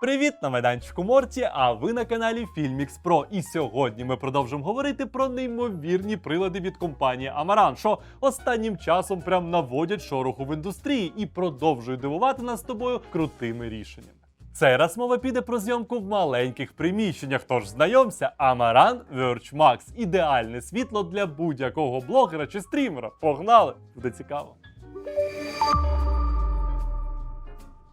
Привіт на майданчику Морті, а ви на каналі Filmix Pro. І сьогодні ми продовжимо говорити про неймовірні прилади від компанії Amaran, що останнім часом прям наводять шороху в індустрії і продовжують дивувати нас з тобою крутими рішеннями. Цей раз мова піде про зйомку в маленьких приміщеннях. Тож знайомся, Amaran Verge Max – ідеальне світло для будь-якого блогера чи стрімера. Погнали! Буде цікаво.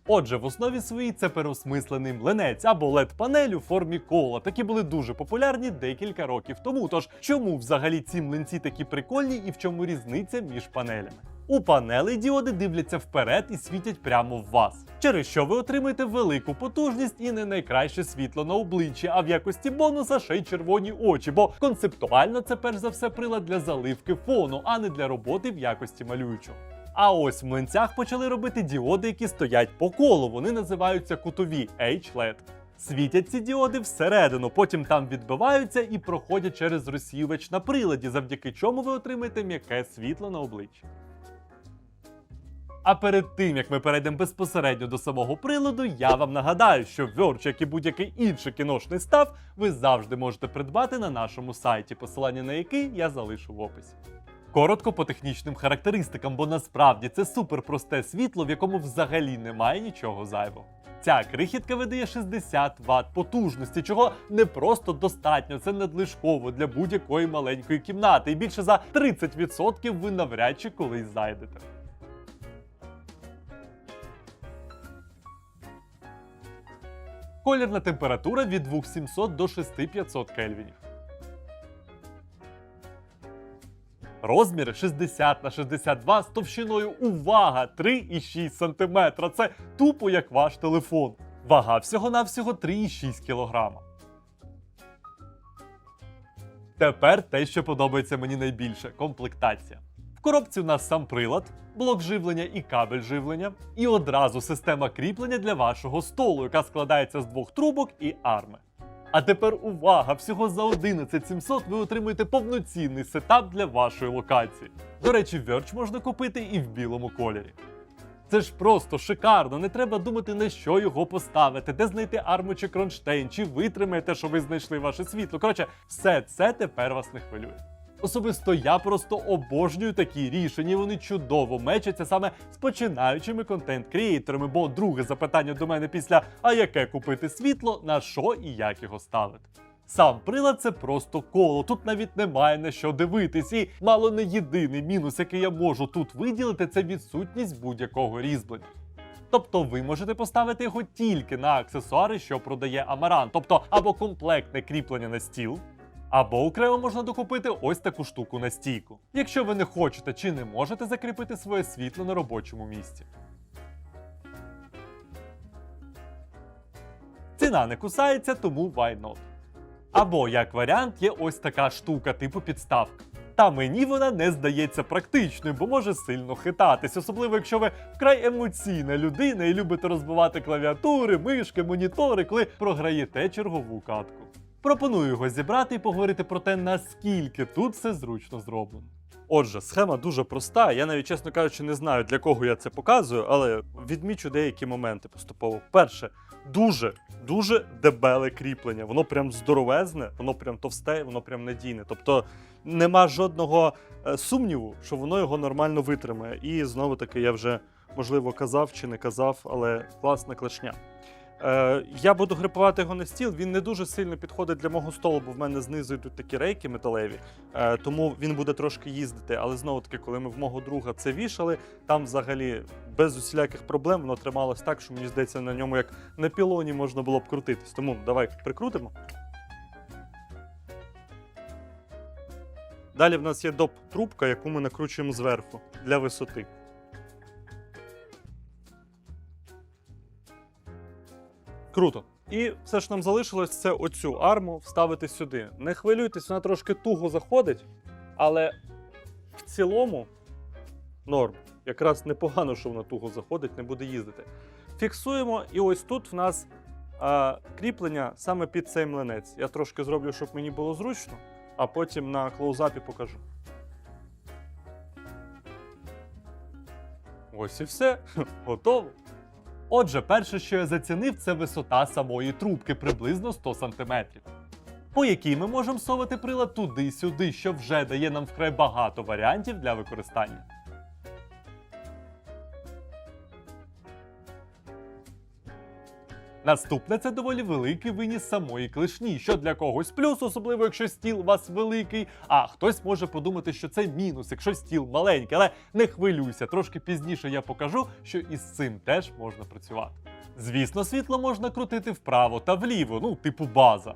Отже, в основі своїй це переосмислений млинець або led панель у формі кола. Такі були дуже популярні декілька років тому. Тож чому взагалі ці млинці такі прикольні і в чому різниця між панелями? У панелей діоди дивляться вперед і світять прямо в вас, через що ви отримаєте велику потужність і не найкраще світло на обличчі, а в якості бонуса ще й червоні очі, бо концептуально це перш за все прилад для заливки фону, а не для роботи в якості малюючого. А ось в млинцях почали робити діоди, які стоять по колу. Вони називаються кутові H-LED. Світять ці діоди всередину, потім там відбиваються і проходять через розсіювач на приладі, завдяки чому ви отримаєте м'яке світло на обличчі. А перед тим як ми перейдемо безпосередньо до самого приладу, я вам нагадаю, що Verge, як і будь-який інший кіношний став, ви завжди можете придбати на нашому сайті, посилання на який я залишу в описі. Коротко по технічним характеристикам, бо насправді це супер просте світло, в якому взагалі немає нічого зайвого. Ця крихітка видає 60 Вт потужності, чого не просто достатньо, це надлишково для будь-якої маленької кімнати, і більше за 30% ви навряд чи колись зайдете. Колірна температура від 2700 до 6500 кельвінів. Розміри 60 на 62 з товщиною увага 3,6 см. Це тупо як ваш телефон. Вага всього-навсього 3,6 кг. Тепер те, що подобається мені найбільше комплектація. В коробці у нас сам прилад, блок живлення і кабель живлення, і одразу система кріплення для вашого столу, яка складається з двох трубок і арми. А тепер увага! Всього за 11700 ви отримуєте повноцінний сетап для вашої локації. До речі, Verge можна купити і в білому кольорі. Це ж просто шикарно, не треба думати на що його поставити, де знайти арму чи кронштейн, чи витримаєте, що ви знайшли ваше світло. Коротше, все це тепер вас не хвилює. Особисто я просто обожнюю такі рішення, вони чудово мечаться саме з починаючими контент-крієйторами, бо друге запитання до мене після а яке купити світло, на що і як його ставити. Сам прилад це просто коло, тут навіть немає на що дивитись, і мало не єдиний мінус, який я можу тут виділити, це відсутність будь-якого різьблення. Тобто ви можете поставити його тільки на аксесуари, що продає Амаран, тобто або комплектне кріплення на стіл, або окремо можна докупити ось таку штуку на стійку, якщо ви не хочете чи не можете закріпити своє світло на робочому місці. Ціна не кусається, тому why not. Або як варіант є ось така штука типу підставка. Та мені вона не здається практичною, бо може сильно хитатись, особливо якщо ви вкрай емоційна людина і любите розбивати клавіатури, мишки, монітори, коли програєте чергову катку. Пропоную його зібрати і поговорити про те, наскільки тут все зручно зроблено. Отже, схема дуже проста. Я навіть, чесно кажучи, не знаю, для кого я це показую, але відмічу деякі моменти поступово. Перше, дуже, дуже дебеле кріплення. Воно прям здоровезне, воно прям товсте, воно прям надійне. Тобто нема жодного е, сумніву, що воно його нормально витримає. І знову таки, я вже можливо казав чи не казав, але класна клешня. Е, я буду грипувати його на стіл. Він не дуже сильно підходить для мого столу, бо в мене знизу йдуть такі рейки металеві, е, тому він буде трошки їздити. Але знову таки, коли ми в мого друга це вішали, там взагалі без усіляких проблем воно трималось так, що мені здається, на ньому як на пілоні можна було б крутитись. Тому давай прикрутимо. Далі в нас є доп трубка, яку ми накручуємо зверху для висоти. Круто. І все ж нам залишилось це оцю арму вставити сюди. Не хвилюйтесь, вона трошки туго заходить, але в цілому норм. Якраз непогано, що вона туго заходить, не буде їздити. Фіксуємо, і ось тут в нас а, кріплення саме під цей млинець. Я трошки зроблю, щоб мені було зручно, а потім на клоузапі покажу. Ось і все. Готово. Отже, перше, що я зацінив, це висота самої трубки приблизно 100 см. По якій ми можемо совати прилад туди-сюди, що вже дає нам вкрай багато варіантів для використання. Наступне це доволі великий виніс самої клешні, що для когось плюс, особливо якщо стіл у вас великий. А хтось може подумати, що це мінус, якщо стіл маленький, але не хвилюйся, трошки пізніше я покажу, що із цим теж можна працювати. Звісно, світло можна крутити вправо та вліво, ну, типу база.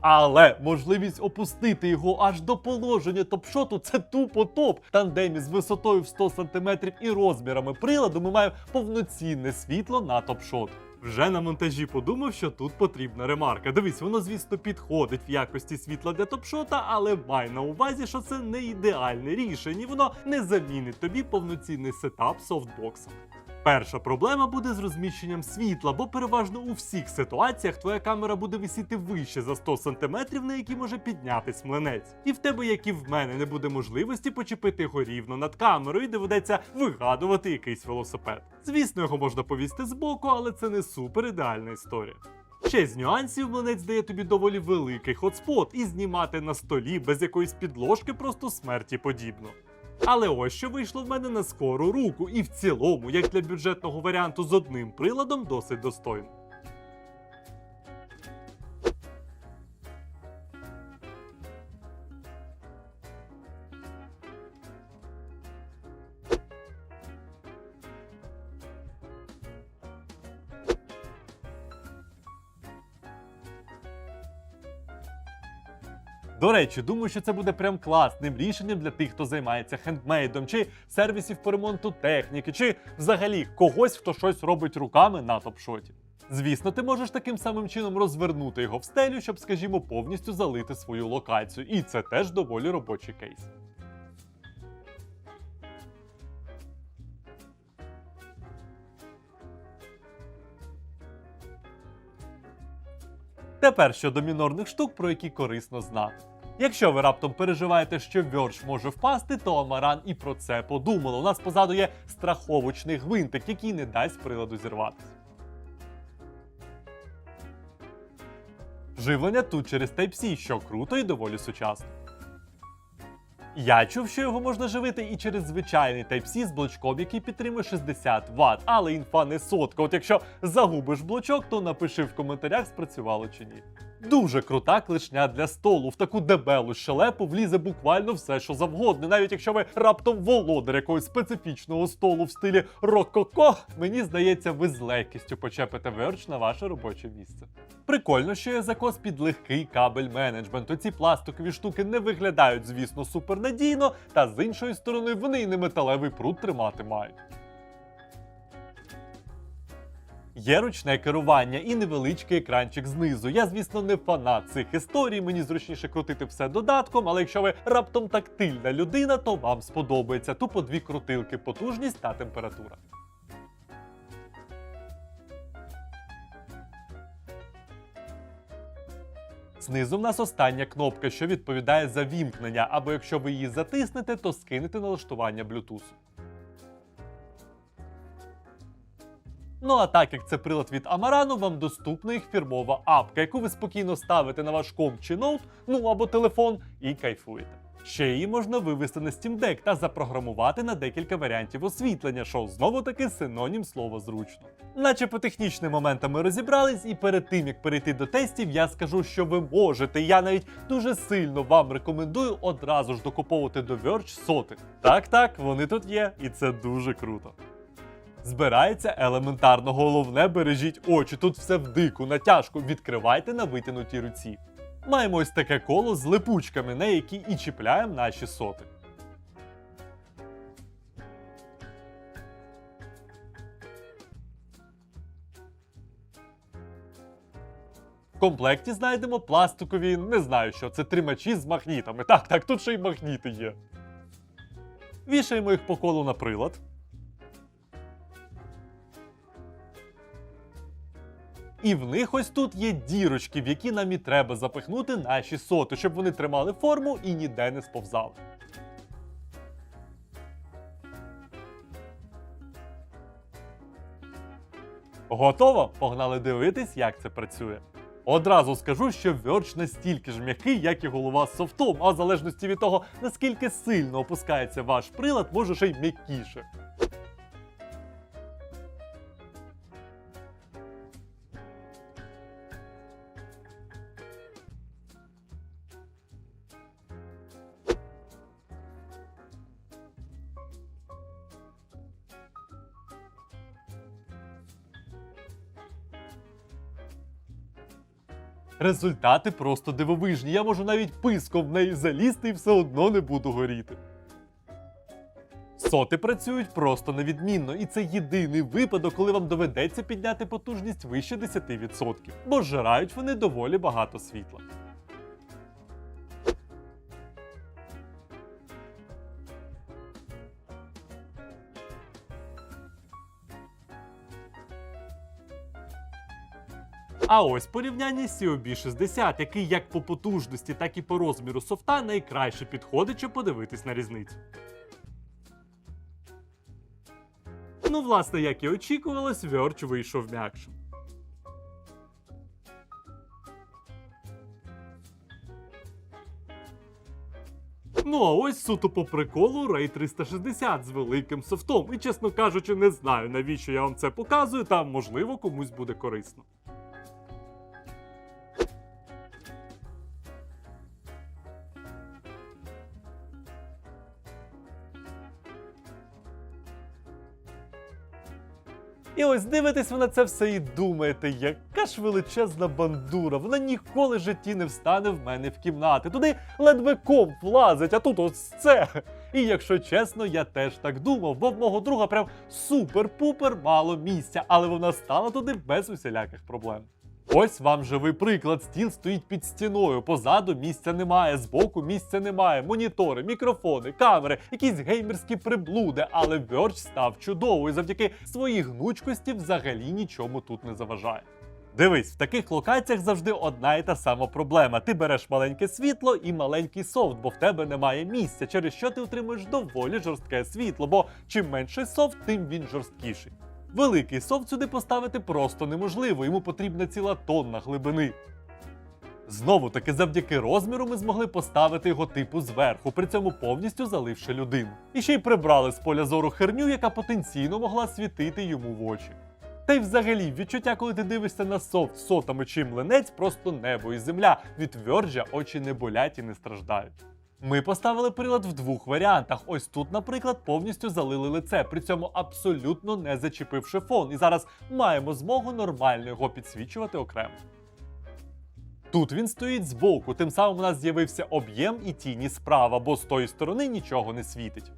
Але можливість опустити його аж до положення топшоту це тупо топ. Тандемі з висотою в 100 см і розмірами приладу ми маємо повноцінне світло на топшот. Вже на монтажі подумав, що тут потрібна ремарка. Дивись, воно, звісно, підходить в якості світла для топшота, але май на увазі, що це не ідеальне рішення, і воно не замінить тобі повноцінний сетап софтбокса. Перша проблема буде з розміщенням світла, бо переважно у всіх ситуаціях твоя камера буде висіти вище за 100 см, на які може піднятись млинець. І в тебе, як і в мене, не буде можливості почепити його рівно над камерою, і доведеться вигадувати якийсь велосипед. Звісно, його можна повісти збоку, але це не супер ідеальна історія. Ще з нюансів млинець дає тобі доволі великий хотспот, і знімати на столі без якоїсь підложки просто смерті подібно. Але ось що вийшло в мене на скору руку, і в цілому, як для бюджетного варіанту з одним приладом, досить достойно. До речі, думаю, що це буде прям класним рішенням для тих, хто займається хендмейдом, чи сервісів по ремонту техніки, чи взагалі когось, хто щось робить руками на топшоті. Звісно, ти можеш таким самим чином розвернути його в стелю, щоб, скажімо, повністю залити свою локацію, і це теж доволі робочий кейс. Тепер щодо мінорних штук, про які корисно знати. Якщо ви раптом переживаєте, що вьорш може впасти, то Амаран і про це подумала. У нас позаду є страховочний гвинтик, який не дасть приладу зірватися. Живлення тут через Type-C, що круто і доволі сучасно. Я чув, що його можна живити і через звичайний Type-C з блочком, який підтримує 60 Вт, але інфа не сотка. От якщо загубиш блочок, то напиши в коментарях, спрацювало чи ні. Дуже крута клешня для столу. В таку дебелу щелепу влізе буквально все, що завгодно. Навіть якщо ви раптом володар якогось специфічного столу в стилі рококо, мені здається, ви з легкістю почепите верч на ваше робоче місце. Прикольно, що є закос під легкий кабель менеджменту. Ці пластикові штуки не виглядають, звісно, супернадійно, та з іншої сторони вони і не металевий прут тримати мають. Є ручне керування і невеличкий екранчик знизу. Я, звісно, не фанат цих історій, мені зручніше крутити все додатком, але якщо ви раптом тактильна людина, то вам сподобається тупо дві крутилки, потужність та температура. Знизу в нас остання кнопка, що відповідає за вімкнення, або якщо ви її затиснете, то скинете налаштування Bluetooth. Ну а так як це прилад від Амарану, вам доступна їх фірмова апка, яку ви спокійно ставите на ваш комп чи ноут, ну або телефон, і кайфуєте. Ще її можна вивести на Steam Deck та запрограмувати на декілька варіантів освітлення, що знову таки синонім слова зручно. Наче по технічним моментам ми розібрались, і перед тим як перейти до тестів, я скажу, що ви можете. Я навіть дуже сильно вам рекомендую одразу ж докуповувати до Verge соти. Так, так, вони тут є, і це дуже круто. Збирається елементарно, головне бережіть очі. Тут все в дику, натяжку. Відкривайте на витянутій руці. Маємо ось таке коло з липучками, на які і чіпляємо наші соти. В комплекті знайдемо пластикові, не знаю що, це тримачі з магнітами. Так, так, тут ще й магніти є. Вішаємо їх по колу на прилад. І в них ось тут є дірочки, в які нам і треба запихнути наші соти, щоб вони тримали форму і ніде не сповзали. Готово? Погнали дивитись, як це працює. Одразу скажу, що Verge настільки ж м'який, як і голова з софтом, а в залежності від того, наскільки сильно опускається ваш прилад, може ще й м'якіше. Результати просто дивовижні. Я можу навіть писком в неї залізти і все одно не буду горіти. Соти працюють просто невідмінно, і це єдиний випадок, коли вам доведеться підняти потужність вище 10%, бо жирають вони доволі багато світла. А ось порівняння з COB 60, який як по потужності, так і по розміру софта найкраще підходить, щоб подивитись на різницю. Ну, власне, як і очікувалось, Verge вийшов м'якшим. Ну а ось суто по приколу Ray 360 з великим софтом. І чесно кажучи, не знаю, навіщо я вам це показую, та можливо комусь буде корисно. І ось дивитесь ви на це все і думаєте, яка ж величезна бандура, вона ніколи в житті не встане в мене в кімнати. Туди ледве комп влазить, а тут ось це. І якщо чесно, я теж так думав, бо в мого друга прям супер-пупер мало місця, але вона стала туди без усіляких проблем. Ось вам живий приклад. Стіл стоїть під стіною. Позаду місця немає, збоку місця немає. Монітори, мікрофони, камери, якісь геймерські приблуди. Але Verge став чудовою завдяки своїй гнучкості взагалі нічому тут не заважає. Дивись, в таких локаціях завжди одна і та сама проблема. Ти береш маленьке світло і маленький софт, бо в тебе немає місця, через що ти отримуєш доволі жорстке світло, бо чим менший софт, тим він жорсткіший. Великий софт сюди поставити просто неможливо, йому потрібна ціла тонна глибини. Знову таки, завдяки розміру ми змогли поставити його типу зверху, при цьому повністю заливши людину. І ще й прибрали з поля зору херню, яка потенційно могла світити йому в очі. Та й взагалі, відчуття, коли ти дивишся на софт сотами чи млинець, просто небо і земля. Від Верджа очі не болять і не страждають. Ми поставили прилад в двох варіантах. Ось тут, наприклад, повністю залили лице, при цьому абсолютно не зачепивши фон. І зараз маємо змогу нормально його підсвічувати окремо. Тут він стоїть збоку, тим самим у нас з'явився об'єм і тіні справа, бо з тої сторони нічого не світить.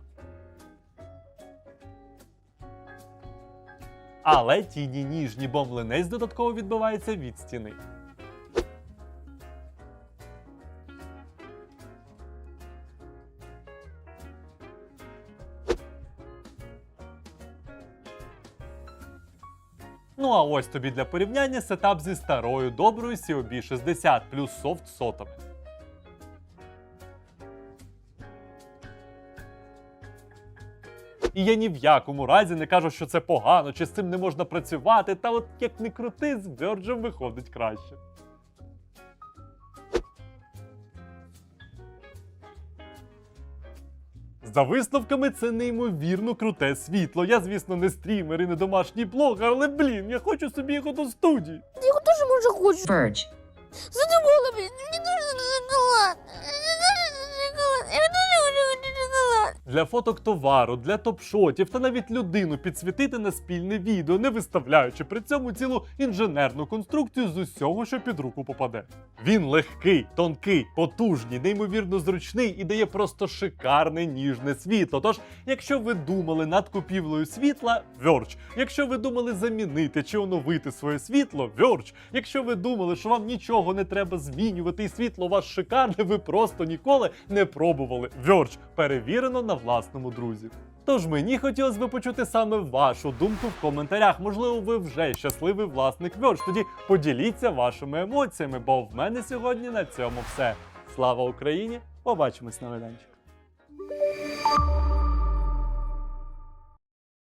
Але тіні ніжні, бо млинець додатково відбивається від стіни. Ну а ось тобі для порівняння сетап зі старою доброю COB 60 плюс софт сотами. І я ні в якому разі не кажу, що це погано, чи з цим не можна працювати, та от як не крути, з Virgin виходить краще. За висновками, це неймовірно круте світло. Я, звісно, не стрімер і не домашній блогер, але блін, я хочу собі його до студії. Я його теж може хочу. Verge. Задумала, блін, мені дуже шоколад. Мені дуже шоколад. Я дуже хочу шоколад. Для фоток товару, для топ-шотів та навіть людину підсвітити на спільне відео, не виставляючи при цьому цілу інженерну конструкцію з усього, що під руку попаде. Він легкий, тонкий, потужний, неймовірно зручний і дає просто шикарне ніжне світло. Тож, якщо ви думали над купівлею світла, Verge. Якщо ви думали замінити чи оновити своє світло, Verge. Якщо ви думали, що вам нічого не треба змінювати, і світло у вас шикарне, ви просто ніколи не пробували. Verge. перевірено на власному друзі. Тож мені хотілося би почути саме вашу думку в коментарях. Можливо, ви вже щасливий власник Verge. Тоді поділіться вашими емоціями, бо в мене сьогодні на цьому все. Слава Україні! Побачимось на майданчику.